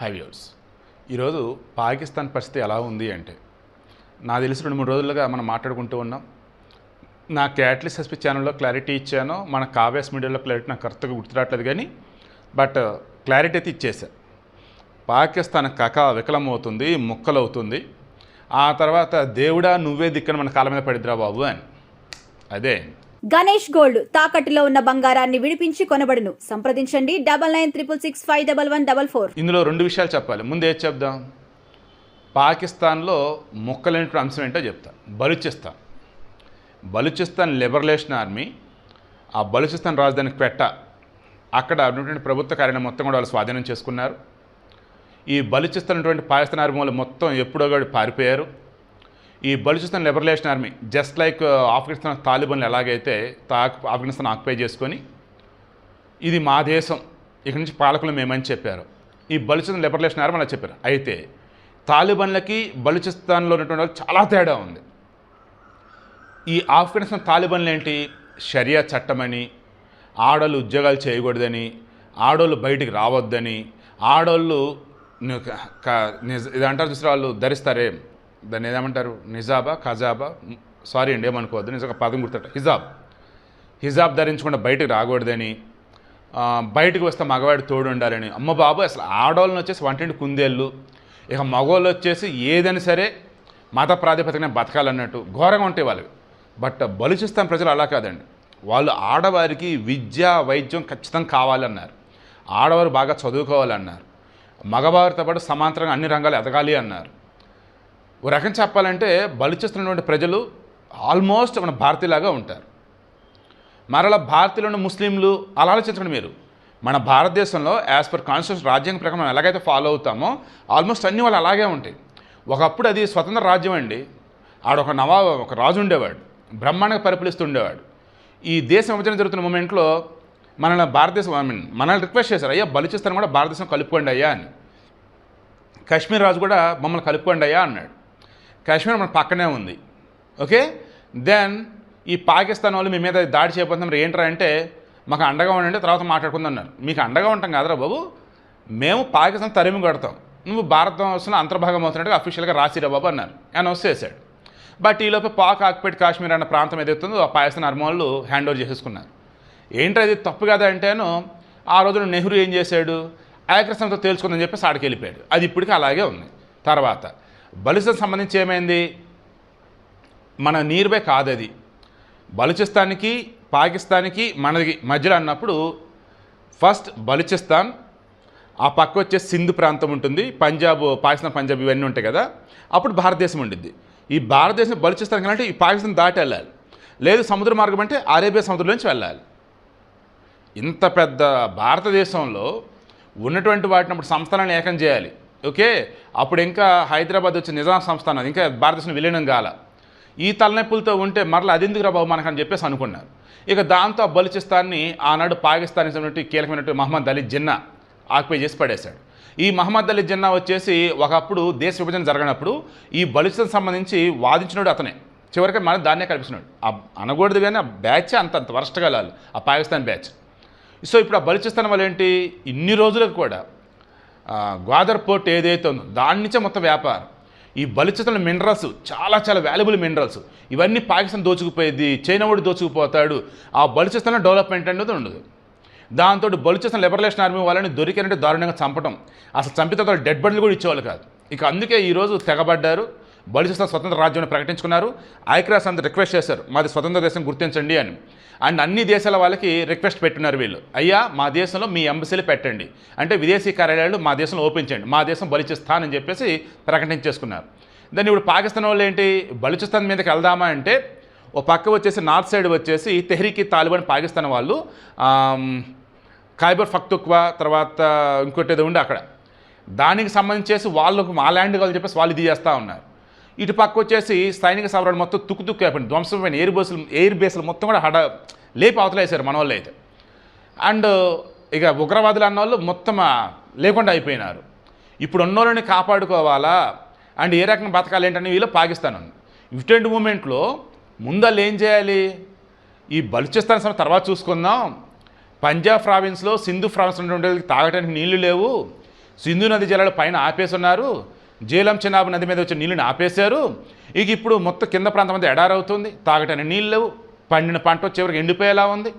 High viewers ఈరోజు పాకిస్తాన్ పరిస్థితి ఎలా ఉంది అంటే నాకు తెలిసి రెండు మూడు రోజులుగా మనం మాట్లాడుకుంటూ ఉన్నాం. నా క్యాట్లిస్ ఎస్పీ ఛానల్లో క్లారిటీ ఇచ్చాను మన కావ్యాస్ మీడియాలో క్లారిటీ నాకు కరెక్ట్గా గుర్తురావట్లేదు కానీ బట్ క్లారిటీ అయితే ఇచ్చేసా. పాకిస్తాన్ కక వికలమవుతుంది ముక్కలవుతుంది. ఆ తర్వాత దేవుడా నువ్వే దిక్కని మన కాళ్ళ మీద పడిద్దిరా బాబు అని. అదే గణేష్ గోల్డ్ తాకట్టులో ఉన్న బంగారాన్ని విడిపించి కొనబడును. సంప్రదించండి. Double nine triple six five double one double four. ఇందులో రెండు విషయాలు చెప్పాలి. ముందు ఏది చెప్దాం? పాకిస్తాన్లో ముక్కలేని అంశం ఏంటో చెప్తా. బలూచిస్తాన్. బలుచిస్తాన్ లిబరలేషన్ ఆర్మీ ఆ బలుచిస్తాన్ రాజధాని పెట్ట. అక్కడ ఉన్నటువంటి ప్రభుత్వ కార్యాలయం మొత్తం కూడా వాళ్ళు స్వాధీనం చేసుకున్నారు. ఈ బలుచిస్తాన్ ఉన్నటువంటి పాకిస్తాన్ ఆర్మీ వాళ్ళు మొత్తం ఎప్పుడో కూడా పారిపోయారు. ఈ Balochistan liberation army just like Afghanistan తాలిబాన్లు ఎలాగైతే తా ఆఫ్ఘనిస్తాన్ ఆక్యుపై చేసుకొని ఇది మా దేశం ఇక్కడి నుంచి పాలకులు మేమని చెప్పారు. ఈ బలుచిస్తాన్ లిబరలేషన్ ఆర్మీ అలా చెప్పారు. అయితే తాలిబాన్లకి బలుచిస్తాన్లో ఉన్నటువంటి వాళ్ళకి చాలా తేడా ఉంది. ఈ ఆఫ్ఘనిస్తాన్ తాలిబాన్లు ఏంటి? షరియా చట్టమని ఆడోళ్ళు ఉద్యోగాలు చేయకూడదని ఆడోళ్ళు బయటికి రావద్దని ఆడోళ్ళు ఇది అంటారు చూసిన వాళ్ళు ధరిస్తారే? దాన్ని ఏమంటారు నిజాబా ఖజాబా సారీ అండి ఏమనుకోవద్దు. నిజంగా పదం గుర్తట హిజాబ్. హిజాబ్ ధరించకుండా బయటకు రాకూడదని బయటకు వస్తే మగవాడి తోడు ఉండాలని. అమ్మ బాబు అసలు ఆడవాళ్ళని వచ్చేసి వంటింటి కుందేళ్ళు. ఇక మగవాళ్ళు వచ్చేసి ఏదైనా సరే మత ప్రాతిపదికన బతకాలన్నట్టు ఘోరంగా ఉంటాయి వాళ్ళు బట్ బలుచిస్తాన్ ప్రజలు అలా కాదండి. వాళ్ళు ఆడవారికి విద్య వైద్యం ఖచ్చితంగా కావాలన్నారు. ఆడవారు బాగా చదువుకోవాలన్నారు. మగవారితో పాటు సమాంతరంగా అన్ని రంగాలు ఎదగాలి అన్నారు. ఓ రకం చెప్పాలంటే బలుచిస్తున్నటువంటి ప్రజలు ఆల్మోస్ట్ మన భారతీయులాగా ఉంటారు. మరలా భారతీయులను ముస్లింలు అలా ఆలోచించండి మీరు. మన భారతదేశంలో యాజ్ పర్ కాన్స్టిట్యూషన్ రాజ్యాంగ ప్రకారం మనం ఎలాగైతే ఫాలో అవుతామో ఆల్మోస్ట్ అన్ని వాళ్ళు అలాగే ఉంటాయి. ఒకప్పుడు అది స్వతంత్ర రాజ్యం అండి. ఆడొక నవాబ్ ఒక రాజు ఉండేవాడు. బ్రహ్మాండంగా పరిపాలిస్తుండేవాడు ఈ దేశ విభజన జరుగుతున్న మూమెంట్లో మనల్ని భారతదేశం ఐ మీన్ మనల్ని రిక్వెస్ట్ చేశారు అయ్యా బలిచిస్తాను కూడా భారతదేశం కలుపుకోండి అయ్యా అని. కాశ్మీర్ రాజు కూడా మమ్మల్ని కలుపుకోండి అయ్యా అన్నాడు. కాశ్మీర్ మన పక్కనే ఉంది. ఓకే? దెన్ ఈ పాకిస్తాన్ వాళ్ళు మీ మీద దాడి చేయబోతున్నారు ఏంట్రా అంటే మాకు అండగా ఉండండి తర్వాత మాట్లాడుకుందాం అన్నారు. మీకు అండగా ఉంటాం కాదరా బాబు. మేము పాకిస్తాన్ తరిమి కొడతాం. నువ్వు భారతదేశంలో అంతర్భాగం అవుతున్నట్టుగా అఫీషియల్గా రాసిరా బాబు అన్నారు. అనౌన్స్ చేశాడు. బట్ ఈలోపు పాక్ ఆక్యుపైడ్ కాశ్మీర్ అన్న ప్రాంతం ఏదైతుందో ఆ పాకిస్తాన్ అర్మోళ్ళు హ్యాండ్ ఓవర్ చేసేసుకున్నారు. ఏంట్రా ఇది తప్పు కదా అంటేను ఆ రోజున నెహ్రూ ఏం చేశాడు? ఐక్యరాజ్యంతో తేల్చుకుందని చెప్పేసి ఆడికి వెళ్ళిపోయాడు అది ఇప్పటికీ అలాగే ఉంది. తర్వాత బలిస్తాన్ సంబంధించి ఏమైంది? మన నియర్ బై కాదు అది బలూచిస్తాన్కి పాకిస్తాన్కి మనకి మధ్యలో అన్నప్పుడు ఫస్ట్ బలుచిస్తాన్ ఆ పక్క వచ్చే సింధు ప్రాంతం ఉంటుంది పంజాబ్ పాకిస్తాన్ పంజాబ్ ఇవన్నీ ఉంటాయి కదా అప్పుడు భారతదేశం ఉండిద్ది. ఈ భారతదేశం బలుచిస్తాన్ కంటే ఈ పాకిస్తాన్ దాటి వెళ్ళాలి. లేదు సముద్ర మార్గం అంటే అరేబియా సముద్రం నుంచి వెళ్ళాలి. ఇంత పెద్ద భారతదేశంలో ఉన్నటువంటి వాటిని అప్పుడు సంస్థలను ఏకం చేయాలి. ఓకే? అప్పుడు ఇంకా హైదరాబాద్ వచ్చి నిజాం సంస్థానం ఇంకా భారతదేశం విలీనం కాల. ఈ తలనొప్పులతో ఉంటే మరలా అది ఎందుకు బాబు మనకని చెప్పేసి అనుకున్నారు. ఇక దాంతో ఆ బలుచిస్తాన్ని ఆనాడు పాకిస్తాన్ ఇచ్చినటువంటి కీలకమైనటువంటి మహమ్మద్ అలీ జిన్నా ఆక్యుపై చేసి పడేశాడు. ఈ మహమ్మద్ అలీ జిన్నా వచ్చేసి ఒకప్పుడు దేశ విభజన జరగనప్పుడు ఈ బలుచిస్తాన్ సంబంధించి వాదించినాడు అతనే. చివరికి మనం దాన్నే కల్పిస్తున్నాడు. ఆ అనకూడదు కానీ ఆ బ్యాచ్ అంత అంత వరస్ట్గా ఆ పాకిస్తాన్ బ్యాచ్. సో ఇప్పుడు ఆ బలుచిస్తాన్ వల్ల ఏంటి? ఇన్ని రోజులకు కూడా గ్వాదర్ పోర్ట్ ఏదైతే ఉందో దాని నుంచే మొత్తం వ్యాపారం. ఈ బలుచిస్తాన్ మినరల్స్ చాలా చాలా వాల్యుబుల్ మినరల్స్ ఇవన్నీ పాకిస్తాన్ దోచుకుపోయేది చైనా వాడు దోచుకుపోతాడు. ఆ బలుచిస్తాన్లో డెవలప్మెంట్ అనేది ఉండదు. దాంతో బలుచిస్తాన్ లిబరలేషన్ ఆర్మీ వాళ్ళని దొరికినట్టు దారుణంగా చంపడం అసలు చంపితే డెడ్ బాడీలు కూడా ఇచ్చేవాళ్ళు కాదు. ఇక అందుకే ఈరోజు తెగబడ్డారు. బలుచిస్తాన్ స్వతంత్ర రాజ్యాన్ని ప్రకటించుకున్నారు. ఐక్యరాజ్యం అంతా రిక్వెస్ట్ చేశారు. మాది స్వతంత్ర దేశం గుర్తించండి అని. అండ్ అన్ని దేశాల వాళ్ళకి రిక్వెస్ట్ పెట్టున్నారు వీళ్ళు. అయ్యా మా దేశంలో మీ ఎంబసీలు పెట్టండి. అంటే విదేశీ కార్యాలయాలు మా దేశంలో ఓపెన్ చేయండి. మా దేశం బలిచిస్తాన్ అని చెప్పేసి ప్రకటించేసుకున్నారు. దాన్ని ఇప్పుడు పాకిస్తాన్ వాళ్ళు ఏంటి? బలుచిస్తాన్ మీదకి వెళ్దామా అంటే ఓ పక్క వచ్చేసి నార్త్ సైడ్ వచ్చేసి తెహ్రీకి తాలిబాన్ పాకిస్తాన్ వాళ్ళు ఖైబర్ ఫక్తుక్వా తర్వాత ఇంకోటి ఏదో ఉండి అక్కడ. దానికి సంబంధించేసి వాళ్ళకు మా ల్యాండ్ కావాలని చెప్పేసి వాళ్ళు ఇది చేస్తూ ఉన్నారు. ఇటు పక్క వచ్చేసి సైనిక సవరణ మొత్తం తుక్కు తుక్కు అయిపోయింది. ధ్వంసమైన ఎయిర్ బస్సులు ఎయిర్ బేస్లు మొత్తం కూడా హడ లేపి అవతలేసారు మన వాళ్ళు అయితే. అండ్ ఇక ఉగ్రవాదులు అన్న వాళ్ళు మొత్తం లేకుండా అయిపోయినారు. ఇప్పుడు ఉన్నోళ్ళని కాపాడుకోవాలా? అండ్ ఏ రకంగా బతకాలి ఏంటని వీళ్ళు పాకిస్తాన్ ఉంది ఇటువంటి మూమెంట్లో ముందల్ ఏం చేయాలి? ఈ బలుచిస్తాన్ సమయం తర్వాత చూసుకుందాం. పంజాబ్ ప్రావిన్స్లో సింధు ప్రావిన్స్ ఉన్నటువంటి తాగడానికి నీళ్ళు లేవు. సింధు నది జలాలు పైన ఆపేస్తున్నారు జేలం చెనాబు నది మీద వచ్చే నీళ్ళని ఆపేశారు. ఇక ఇప్పుడు మొత్తం కింద ప్రాంతం అంతా ఎడారవుతుంది. తాగటానికి నీళ్ళు లేవు. పండిన పంట చివరికి ఎండిపోయేలా ఉంది.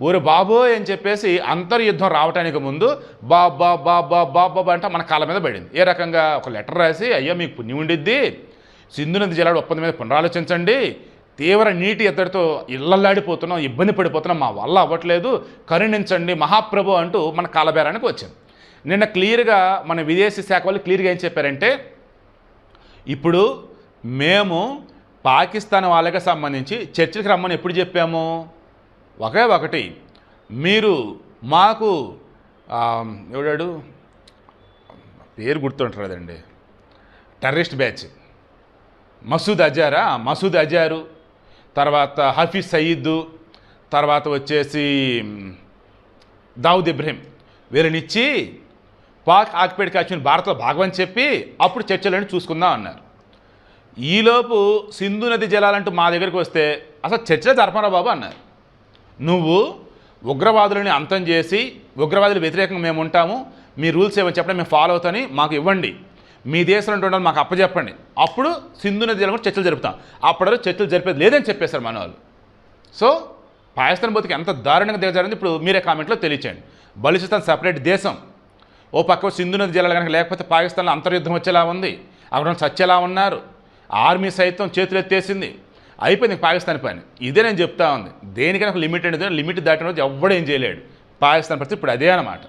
ఊరు బాబోయ్ అని చెప్పేసి అంతర్యుద్ధం రావడానికి ముందు బాబా బాబా బాబా అంటే మన కాళ్ళ మీద పడింది. ఏ రకంగా ఒక లెటర్ రాసి అయ్యా మీకు పుణ్యం ఉండిద్ది. సింధు నది జలాడు ఒప్పందం మీద పునరాలోచించండి. తీవ్ర నీటి ఎద్దడితో ఇళ్ళల్లాడిపోతున్నాం ఇబ్బంది పడిపోతున్నాం మా వల్ల అవ్వట్లేదు. కరుణించండి మహాప్రభు అంటూ మన కాలబేరానికి వచ్చింది. నిన్న క్లియర్గా మన విదేశీ శాఖ వాళ్ళు క్లియర్గా ఏం చెప్పారంటే ఇప్పుడు మేము పాకిస్తాన్ వాళ్ళకి సంబంధించి చర్చలకు రమ్మని ఎప్పుడు చెప్పాము? ఒకే ఒకటి మీరు మాకు ఎవడాడు? పేరు గుర్తుంటుందండి టెర్రరిస్ట్ బ్యాచ్. మసూద్ అజారా? మసూద్ అజారు. తర్వాత హఫీజ్ సయీద్దు తర్వాత వచ్చేసి దావుద్ ఇబ్రహీం. వీళ్ళనిచ్చి పాక్ ఆక్యుపైడ్ కాశ్మీర్ భారత్లో భాగమని చెప్పి అప్పుడు చర్చలను చూసుకుందాం అన్నారు. ఈలోపు సింధు నది జలాలంటూ మా దగ్గరికి వస్తే అసలు చర్చలే జరపరా బాబు అన్నారు. నువ్వు ఉగ్రవాదులని అంతం చేసి ఉగ్రవాదులు వ్యతిరేకంగా మేము ఉంటాము మీ రూల్స్ ఏమని చెప్పడం మేము ఫాలో అవుతామని మాకు ఇవ్వండి. మీ దేశంలో ఉండాలి మాకు అప్పచెప్పండి అప్పుడు సింధు నది జలం కూడా చర్చలు జరుపుతాం. అప్పటి చర్చలు జరిపేది లేదని చెప్పేశారు మన వాళ్ళు సో పాకిస్తాన్ బతికి ఎంత దారుణంగా దిగజారింది ఇప్పుడు మీరే కామెంట్లో తెలియచేయండి. బలిచిస్తాన్ సపరేట్ దేశం. ఓ పక్క సింధు నది జలాలు కనుక లేకపోతే పాకిస్తాన్లో అంతర్యుద్ధం వచ్చేలా ఉంది. అక్కడ సత్యలా చచ్చేలా ఉన్నారు. ఆర్మీ సైతం చేతులు ఎత్తేసింది అయిపోయింది పాకిస్తాన్ పని. ఇదే నేను చెప్తా ఉంది. దేనికైనా లిమిట్ అనేది లిమిట్ దాటిన రోజు ఎవ్వడేం చేయలేడు. పాకిస్తాన్ పరిస్థితి ఇప్పుడు అదే అన్నమాట.